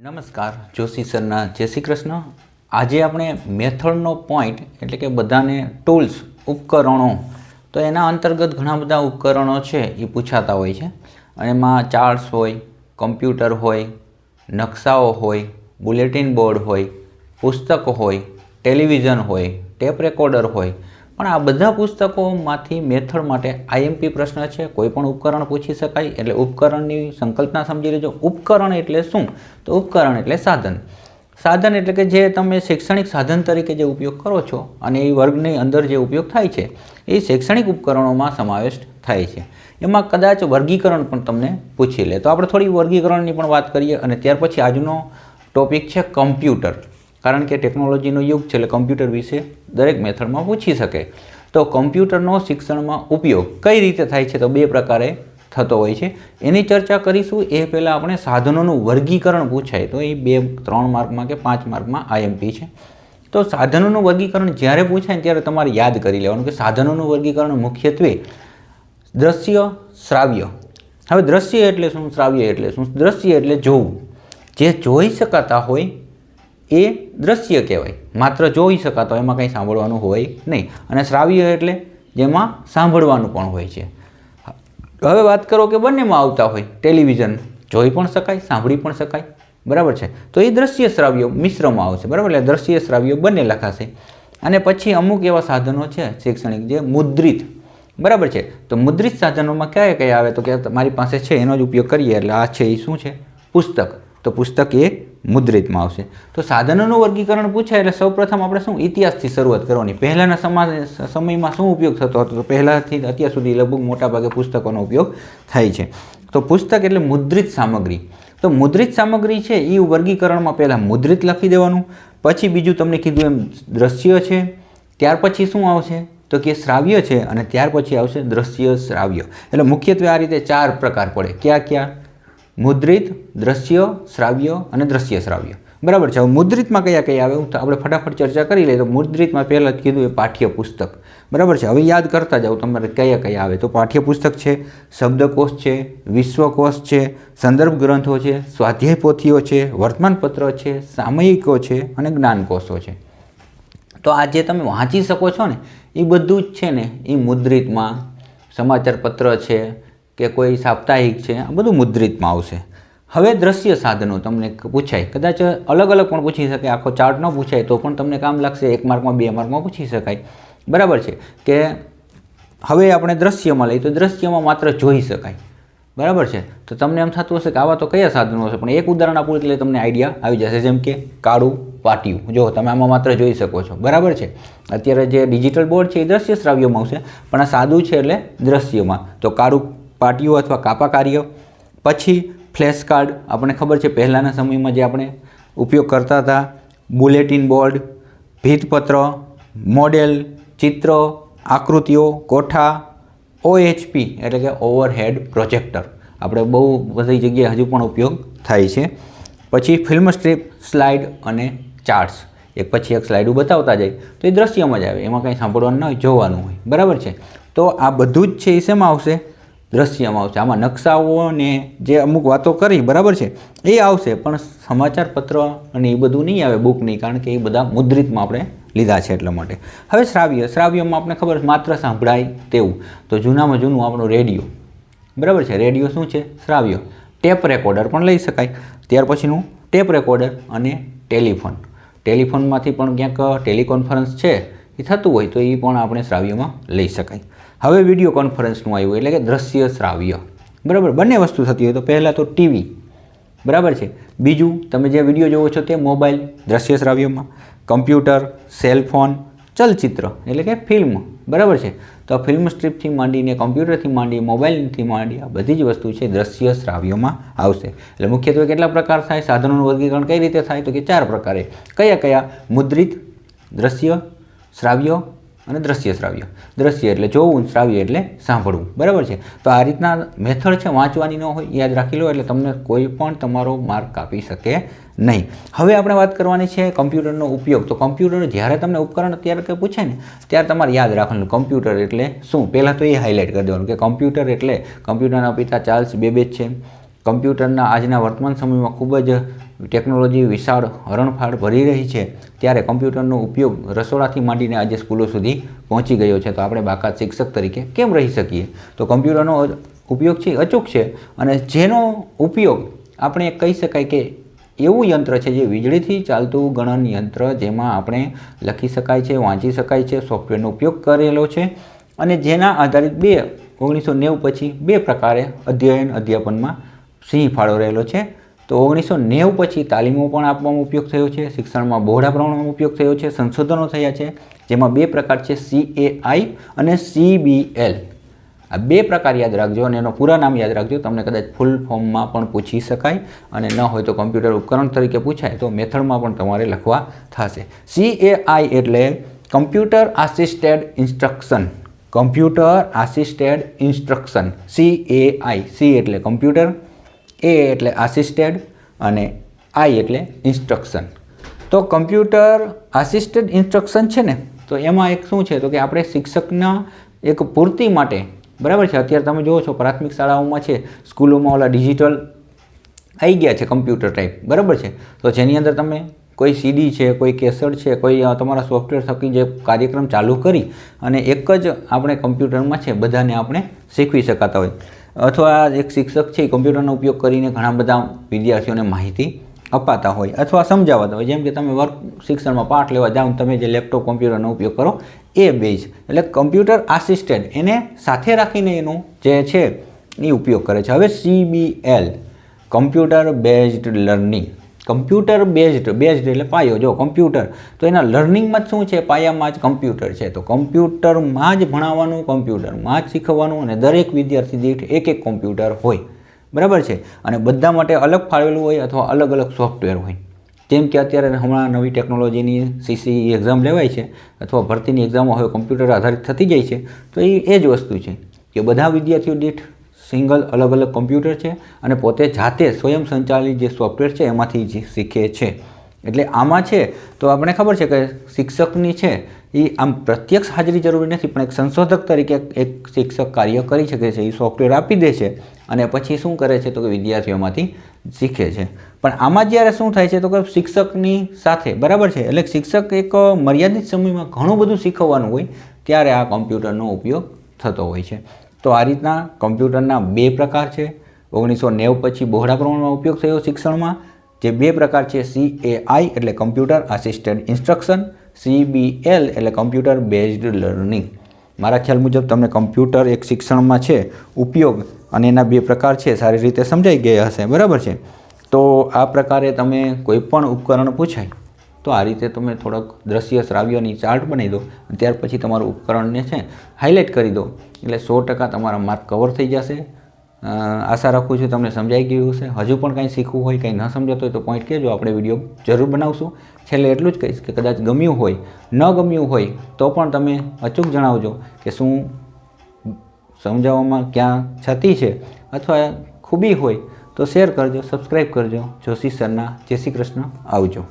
નમસ્કાર, જોશી સરના, જય શ્રી કૃષ્ણ. આજે આપણે મેથડનો પોઈન્ટ એટલે કે બધાને ટૂલ્સ ઉપકરણો, તો એના અંતર્ગત ઘણા બધા ઉપકરણો છે એ પૂછાતા હોય છે. અને એમાં ચાર્ટ્સ હોય કમ્પ્યુટર હોય, નકશાઓ હોય બુલેટિન બોર્ડ હોય, પુસ્તક હોય ટેલિવિઝન હોય ટેપ રેકોર્ડર હોય પણ આ બધા પુસ્તકોમાંથી મેથડ માટે આઈએમપી પ્રશ્ન છે. કોઈ પણ ઉપકરણ પૂછી શકાય એટલે ઉપકરણની સંકલ્પના સમજી લેજો. ઉપકરણ એટલે શું? તો ઉપકરણ એટલે સાધન. સાધન એટલે કે જે તમે શૈક્ષણિક સાધન તરીકે જે ઉપયોગ કરો છો અને એ વર્ગની અંદર જે ઉપયોગ થાય છે, એ શૈક્ષણિક ઉપકરણોમાં સમાવેશ થાય છે. એમાં કદાચ વર્ગીકરણ પણ તમને પૂછી લે. તો આપણે થોડી વર્ગીકરણની પણ વાત કરીએ અને ત્યાર પછી આજનો ટોપિક છે કમ્પ્યુટર કારણ કે ટેકનોલોજીનો યુગ છે એટલે કમ્પ્યુટર વિશે દરેક મેથડમાં પૂછી શકે. તો કમ્પ્યુટરનો શિક્ષણમાં ઉપયોગ કઈ રીતે થાય છે તો બે પ્રકારે થતો હોય છે. એની ચર્ચા કરીશું. એ પહેલાં આપણે સાધનોનું વર્ગીકરણ પૂછાય. તો એ બે, ત્રણ માર્કમાં કે પાંચ માર્કમાં આઈએમપી છે. તો સાધનોનું વર્ગીકરણ જ્યારે પૂછાય ત્યારે તમારે યાદ કરી લેવાનું કે સાધનોનું વર્ગીકરણ મુખ્યત્વે દ્રશ્ય, શ્રાવ્ય. હવે દ્રશ્ય એટલે શું? શ્રાવ્ય એટલે શું? દ્રશ્ય એટલે જોવું. જે જોઈ શકાતા હોય એ દ્રશ્ય કહેવાય. માત્ર જોઈ શકાતો એમાં કંઈ સાંભળવાનું હોય નહીં. અને શ્રાવ્ય એટલે જેમાં સાંભળવાનું પણ હોય છે. હવે વાત કરો કે બંનેમાં આવતા હોય. ટેલિવિઝન જોઈ પણ શકાય, સાંભળી પણ શકાય. બરાબર છે? તો એ દ્રશ્ય શ્રાવ્ય મિશ્રમાં આવશે. બરાબર? એટલે દ્રશ્ય શ્રાવ્ય બંને લખાશે. અને પછી અમુક એવા સાધનો છે શૈક્ષણિક જે મુદ્રિત. બરાબર છે? તો મુદ્રિત સાધનોમાં કયા કયા આવે? તો કે મારી પાસે છે, એનો જ ઉપયોગ કરીએ. એટલે આ છે એ શું છે? પુસ્તક. તો પુસ્તક એ મુદ્રિતમાં આવશે. તો સાધનોનું વર્ગીકરણ પૂછાય એટલે સૌપ્રથમ આપણે શું ઇતિહાસથી શરૂઆત કરવાની. પહેલાંના સમા સમયમાં શું ઉપયોગ થતો હતો? તો પહેલાંથી અત્યાર સુધી લગભગ મોટાભાગે પુસ્તકોનો ઉપયોગ થાય છે. તો પુસ્તક એટલે મુદ્રિત સામગ્રી. તો મુદ્રિત સામગ્રી છે એ વર્ગીકરણમાં પહેલાં મુદ્રિત લખી દેવાનું, પછી બીજું તમને કીધું એમ દ્રશ્ય છે, ત્યાર પછી શું આવશે? તો કે શ્રાવ્ય છે અને ત્યાર પછી આવશે દ્રશ્ય શ્રાવ્ય. એટલે મુખ્યત્વે આ રીતે ચાર પ્રકાર પડે. ક્યાં ક્યાં? મુદ્રિત દ્રશ્ય, શ્રાવ્ય અને દ્રશ્ય શ્રાવ્ય. બરાબર છે? હવે મુદ્રિતમાં કયા કયા આવે? હું આપણે ફટાફટ ચર્ચા કરી લઈએ તો મુદ્રિતમાં પહેલાં જ કીધું એ પાઠ્યપુસ્તક. બરાબર છે? હવે યાદ કરતા જાઓ તમારે કયા કયા આવે. તો પાઠ્યપુસ્તક છે, શબ્દકોશ છે, વિશ્વકોશ છે, સંદર્ભ ગ્રંથો છે સ્વાધ્યાય પોથીઓ છે, વર્તમાનપત્ર છે, સામયિકો છે અને જ્ઞાનકોશો છે. તો આ જે તમે વાંચી શકો છો ને, એ બધું જ છે ને, એ મુદ્રિતમાં સમાચાર પત્ર છે કે કોઈ સાપ્તાહિક છે, આ બધું મુદ્રિતમાં આવશે. હવે દ્રશ્ય સાધનો તમને પૂછાય. કદાચ અલગ અલગ પણ પૂછી શકે, આખો ચાર્ટ ન પૂછાય તો પણ તમને કામ લાગશે, એક માર્કમાં, બે માર્કમાં પૂછી શકાય. બરાબર છે કે હવે આપણે દ્રશ્યમાં લઈએ તો દ્રશ્યમાં માત્ર જોઈ શકાય. બરાબર છે? તો તમને એમ થતું હશે કે આવા તો કયા સાધનો હશે પણ એક ઉદાહરણ આપું એટલે તમને આઈડિયા આવી જશે. જેમ કે કાળું પાટિયું. જો તમે આમાં માત્ર જોઈ શકો છો. બરાબર છે? અત્યારે જે ડિજિટલ બોર્ડ છે એ દ્રશ્ય શ્રાવ્યમાં આવશે, પણ આ સાદું છે એટલે દ્રશ્યમાં. તો કાળું પાટિયું અથવા કાપા કાર્ય પછી ફ્લેશ કાર્ડ, આપણને ખબર છે પહેલાંના સમયમાં જે આપણે ઉપયોગ કરતા હતા, બુલેટિન બોર્ડ, ભીતપત્ર, મોડેલ, ચિત્ર, આકૃતિઓ, કોઠા, ઓએચપી એટલે કે ઓવરહેડ પ્રોજેક્ટર. આપણે બહુ બધી જગ્યાએ હજુ પણ ઉપયોગ થાય છે. પછી ફિલ્મ સ્ટ્રીપ, સ્લાઇડ અને ચાર્ટ્સ. એક પછી એક સ્લાઇડું બતાવતા જાય. તો એ દ્રશ્યમાં જ આવે. એમાં કંઈ સાંભળવાનું હોય, જોવાનું હોય. બરાબર છે? તો આ બધું જ છે, એ શેમાં આવશે? દ્રશ્યમાં આવશે. આમાં નકશાઓને જે અમુક વાતો કરી, બરાબર છે? એ આવશે, પણ સમાચાર પત્ર અને એ બધું નહીં આવે બુક નહીં કારણ કે એ બધા મુદ્રિતમાં આપણે લીધા છે એટલા માટે. હવે શ્રાવ્ય. શ્રાવ્યમાં આપણે ખબર માત્ર સાંભળાય તેવું. તો જૂનામાં જૂનું આપણું રેડિયો. બરાબર છે? રેડિયો શું છે? શ્રાવ્ય. ટેપ રેકોર્ડર પણ લઈ શકાય. ત્યાર પછીનું ટેપ રેકોર્ડર અને ટેલિફોન. ટેલિફોનમાંથી પણ ક્યાંક ટેલિકોન્ફરન્સ છે, એ થતું હોય તો એ પણ આપણે શ્રાવ્યમાં લઈ શકાય. હવે વીડિયો કોન્ફરન્સનું આવ્યું એટલે કે દ્રશ્ય શ્રાવ્ય. બરાબર? બંને વસ્તુ થતી હોય તો પહેલાં તો ટીવી બરાબર છે? બીજું, તમે જે વીડિયો જોવો છો તે મોબાઈલ દ્રશ્ય શ્રાવ્યમાં. કમ્પ્યુટર સેલફોન ચલચિત્ર એટલે કે ફિલ્મ બરાબર છે? તો ફિલ્મ સ્ટ્રીપથી માંડીને કમ્પ્યુટરથી માંડી મોબાઈલથી માંડી, આ બધી જ વસ્તુ છે દ્રશ્ય શ્રાવ્યમાં આવશે. એટલે મુખ્યત્વે કેટલા પ્રકાર થાય? સાધનોનું વર્ગીકરણ કઈ રીતે થાય? તો કે ચાર પ્રકારે. કયા કયા? મુદ્રિત દ્રશ્ય, શ્રાવ્ય અને દ્રશ્ય શ્રાવ્ય. દ્રશ્ય એટલે જોવું શ્રાવ્ય એટલે સાંભળવું. બરાબર છે? તો આ રીતના મેથડ છે, વાંચવાની ન હોય, યાદ રાખી લો, એટલે તમને કોઈ પણ તમારો માર્ક કાપી શકે નહીં. હવે આપણે વાત કરવાની છે કમ્પ્યુટરનો ઉપયોગ. તો કમ્પ્યુટર જ્યારે તમને ઉપકરણ અત્યારે કંઈ પૂછે ને, ત્યારે તમારે યાદ રાખવાનું. કમ્પ્યુટર એટલે શું? પહેલાં તો એ હાઇલાઇટ કરી દેવાનું કે કમ્પ્યુટર એટલે, કમ્પ્યુટરના પિતા ચાર્લ્સ બેબેજ છે. કમ્પ્યુટરના આજના વર્તમાન સમયમાં ખૂબ જ ટેકનોલોજી વિશાળ હરણફાળ ભરી રહી છે, ત્યારે કમ્પ્યુટરનો ઉપયોગ રસોડાથી માંડીને આજે સ્કૂલો સુધી પહોંચી ગયો છે. તો આપણે બાકાત શિક્ષક તરીકે કેમ રહી શકીએ? તો કમ્પ્યુટરનો ઉપયોગ છે અચૂક છે અને જેનો ઉપયોગ આપણે કહી શકાય કે એવું યંત્ર છે જે વીજળીથી ચાલતું ગણન યંત્ર જેમાં આપણે લખી શકાય છે, વાંચી શકાય છે, સોફ્ટવેરનો ઉપયોગ કરેલો છે અને જેના આધારિત બે ઓગણીસો નેવું પછી બે પ્રકારે અધ્યયન અધ્યાપનમાં સિંહ ફાળો રહેલો છે. તો ઓગણીસો નેવું પછી તાલીમો પણ આપવામાં ઉપયોગ થયો છે, શિક્ષણમાં બહોળા પ્રમાણમાં ઉપયોગ થયો છે, સંશોધનો થયા છે, જેમાં બે પ્રકાર છે સીએઆઈ અને સીબીએલ આ બે પ્રકાર યાદ રાખજો અને એનો પૂરા નામ યાદ રાખજો, તમને કદાચ ફૂલ ફોર્મમાં પણ પૂછી શકાય અને ન હોય તો કમ્પ્યુટર ઉપકરણ તરીકે પૂછાય તો મેથડમાં પણ તમારે લખવા થશે. સીએઆઈ એટલે computer assisted instruction computer assisted instruction CAI C એટલે કમ્પ્યુટર એ એટલે આસિસ્ટેડ અને આઈ એટલે ઇન્સ્ટ્રક્શન તો કમ્પ્યુટર આસિસ્ટેડ ઇન્સ્ટ્રક્શન છે ને, તો એમાં એક શું છે તો કે આપણે શિક્ષકના એક પૂર્તિ માટે, બરાબર છે? અત્યારે તમે જુઓ છો પ્રાથમિક શાળાઓમાં છે, સ્કૂલોમાં ઓલા ડિજિટલ આવી ગયા છે કમ્પ્યુટર ટાઈપ બરાબર છે? તો જેની અંદર તમે કોઈ સીડી છે, કોઈ કેસેટ છે, કોઈ તમારા સોફ્ટવેર થકી જે કાર્યક્રમ ચાલુ કરી અને એક જ આપણે કમ્પ્યુટરમાં છે, બધાને આપણે શીખવી શકાતા હોય. અથવા એક શિક્ષક છે એ કમ્પ્યુટરનો ઉપયોગ કરીને ઘણા બધા વિદ્યાર્થીઓને માહિતી અપાતા હોય અથવા સમજાવતા હોય. જેમ કે તમે વર્ક શિક્ષણમાં પાઠ લેવા જાઓ તમે જે લેપટોપ કમ્પ્યુટરનો ઉપયોગ કરો, એ બેઝ. એટલે કમ્પ્યુટર આસિસ્ટેડ એને સાથે રાખીને એનું જે છે, એ ઉપયોગ કરે છે. હવે CBL computer based learning computer based based એટલે પાયો. જો કમ્પ્યુટર તો એના લર્નિંગમાં શું છે? પાયામાં જ કમ્પ્યુટર છે. તો કમ્પ્યુટરમાં જ ભણાવવાનું કમ્પ્યુટરમાં જ શીખવવાનું અને દરેક વિદ્યાર્થી દીઠ એક એક કમ્પ્યુટર હોય. બરાબર છે? અને બધા માટે અલગ ફાળવેલું હોય અથવા અલગ અલગ સોફ્ટવેર હોય. જેમ કે અત્યારે હમણાં નવી ટેકનોલોજીની સીસી એક્ઝામ લેવાય છે અથવા ભરતીની એક્ઝામો હવે કમ્પ્યુટર આધારિત થતી જાય છે. તો એ એ જ વસ્તુ છે કે બધા વિદ્યાર્થીઓ દીઠ સિંગલ અલગ અલગ કમ્પ્યુટર છે અને પોતે જાતે સ્વયં સંચાલિત જે સોફ્ટવેર છે એમાંથી જ શીખે છે. એટલે આમાં છે તો આપણે ખબર છે કે શિક્ષકની છે એ આમ પ્રત્યક્ષ હાજરી જરૂરી નથી, પણ એક સંશોધક તરીકે એક શિક્ષક કાર્ય કરી શકે છે, એ સોફ્ટવેર આપી દે છે અને પછી શું કરે છે તો કે વિદ્યાર્થીઓમાંથી શીખે છે. પણ આમાં જ્યારે શું થાય છે તો કે શિક્ષકની સાથે, બરાબર છે? એટલે શિક્ષક એક મર્યાદિત સમયમાં ઘણું બધું શીખવવાનું હોય, ત્યારે આ કોમ્પ્યુટરનો ઉપયોગ થતો હોય છે. તો આ રીતના કમ્પ્યુટરના બે પ્રકાર છે. ઓગણીસો નેવું પછી બહોળા પ્રમાણમાં ઉપયોગ થયો શિક્ષણમાં, જે બે પ્રકાર છે સી એ આઈ એટલે કમ્પ્યુટર આસિસ્ટેડ ઇન્સ્ટ્રક્શન સીબીએલ એટલે કમ્પ્યુટર બેઝડ લર્નિંગ. મારા ખ્યાલ મુજબ તમને કમ્પ્યુટર એક શિક્ષણમાં છે, ઉપયોગ અને એના બે પ્રકાર છે, સારી રીતે સમજાઈ ગયા હશે. બરાબર છે? તો આ પ્રકારે તમે કોઈ પણ ઉપકરણ પૂછાય તો આ રીતે તમે થોડોક દ્રશ્ય શ્રાવ્યની ચાર્ટ બનાવી દો ત્યાર પછી તમારું ઉપકરણને છે હાઇલાઇટ કરી દો. એટલે સો ટકા તમારા માર્ક કવર થઈ જશે. આશા રાખું છું તમને સમજાઈ ગયું હશે. હજુ પણ કંઈ શીખવું હોય, કંઈ ન સમજાતું હોય તો પોઈન્ટ કહેજો. આપણે વીડિયો જરૂર બનાવશું. છેલ્લે એટલું જ કહીશ કે કદાચ ગમ્યું હોય, ન ગમ્યું હોય તો પણ તમે અચૂક જણાવજો કે શું સમજાવવામાં ક્યાં છતી છે અથવા ખૂબી હોય તો શેર કરજો સબસ્ક્રાઈબ કરજો. જોશી સરના. જય શ્રી કૃષ્ણ. આવજો.